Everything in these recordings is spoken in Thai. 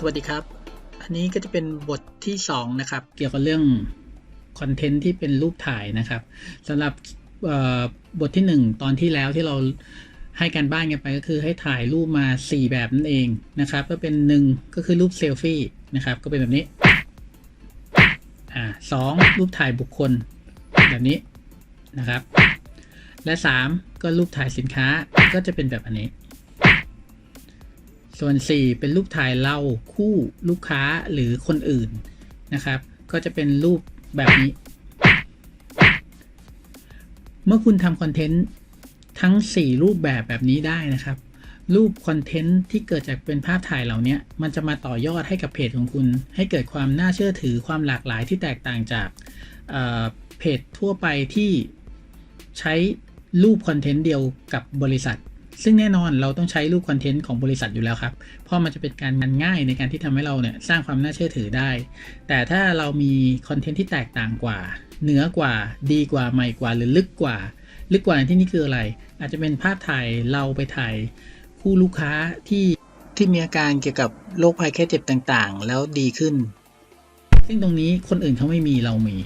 สวัสดีครับ อันนี้ก็จะเป็นบทที่ 2 นะครับ เกี่ยวกับเรื่องคอนเทนต์ที่เป็นรูปถ่ายนะครับสำหรับบทที่ 1 ตอนที่แล้วที่เราให้การบ้านกันไปก็คือให้ถ่ายรูปมา 4 แบบนั่นเองนะครับ ก็เป็น 1 ก็คือรูปเซลฟี่นะครับ ก็เป็นแบบนี้อ่าสองรูปถ่ายบุคคลแบบนี้นะครับ และ 3 ก็รูปถ่ายสินค้าก็จะเป็นแบบอันนี้ ส่วน 4 เป็นรูปถ่ายเราคู่ลูกค้าหรือคนอื่นนะครับ ก็จะเป็นรูปแบบนี้ เมื่อคุณทำคอนเทนต์ทั้ง 4 รูปแบบแบบนี้ได้นะครับ รูปคอนเทนต์ที่เกิดจากเป็นภาพถ่ายเหล่านี้มันจะมาต่อยอดให้กับเพจของคุณ ให้เกิดความน่าเชื่อถือความหลากหลายที่แตกต่างจากเเพจทั่วไปที่ใช้รูปคอนเทนต์เดียวกับบริษัท ซึ่งแน่นอนเราต้องใช้รูปคอนเทนต์ของบริษัทอยู่แล้วครับ เพราะมันจะเป็นการงานง่ายในการที่ทำให้เราเนี่ยสร้างความน่าเชื่อถือได้ แต่ถ้าเรามีคอนเทนต์ที่แตกต่างกว่า เหนือกว่า ดีกว่า ใหม่กว่า หรือลึกกว่า ลึกกว่าในที่นี้คืออะไร อาจจะเป็นภาพถ่ายเราไปถ่ายคู่ลูกค้าที่ที่มีอาการเกี่ยวกับโรคภัยแค่เจ็บต่างๆ แล้วดีขึ้น ซึ่งตรงนี้คนอื่นเขาไม่มีเรามี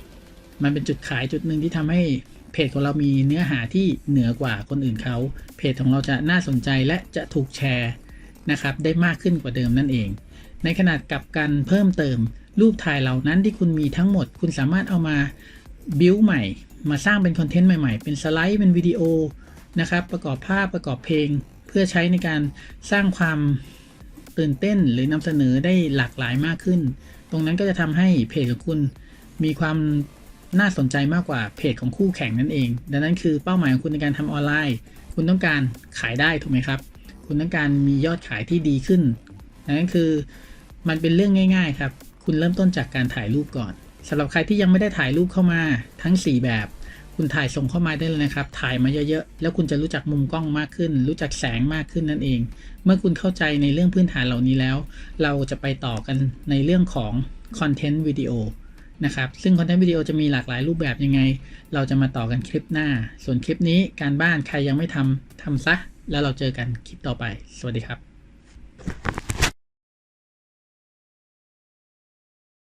มันเป็นจุดขายจุดหนึ่งที่ทำให้เพจของเรามีเนื้อหาที่เหนือกว่าคนอื่นเขา เพจของเราจะน่าสนใจและจะถูกแชร์นะครับได้มากขึ้นกว่าเดิมนั่นเอง ในขนาดกลับกันเพิ่มเติม รูปถ่ายเหล่านั้นที่คุณมีทั้งหมด คุณสามารถเอามาบิวใหม่ มาสร้างเป็นคอนเทนต์ใหม่ๆ เป็นสไลด์เป็นวิดีโอนะครับประกอบภาพประกอบเพลง เพื่อใช้ในการสร้างความตื่นเต้นหรือนำเสนอได้หลากหลายมากขึ้น ตรงนั้นก็จะทำให้เพจของคุณมีความ น่าสนใจมากกว่าเพจของคู่แข่งนั่นเอง ดังนั้นคือเป้าหมายของคุณในการทำออนไลน์ คุณต้องการขายได้ถูกไหมครับ คุณต้องการมียอดขายที่ดีขึ้นดังนั้นคือมันเป็นเรื่องง่าย ๆ ครับ คุณเริ่มต้นจากการถ่ายรูปก่อนสำหรับใครที่ยังไม่ได้ถ่ายรูปเข้ามาทั้ง 4 แบบ คุณถ่ายส่งเข้ามาได้เลยนะครับ ถ่ายมาเยอะๆ แล้วคุณจะรู้จักมุมกล้องมากขึ้น รู้จักแสงมากขึ้นนั่นเอง เมื่อคุณเข้าใจในเรื่องพื้นฐานเหล่านี้แล้ว เราจะไปต่อกันในเรื่องของคอนเทนต์วิดีโอ นะครับ ซึ่งคอนเทนต์วิดีโอจะมีหลากหลายรูปแบบยังไง เราจะมาต่อกันคลิปหน้า ส่วนคลิปนี้การบ้านใครยังไม่ทำทำซะ แล้วเราเจอกันคลิปต่อไป สวัสดีครับ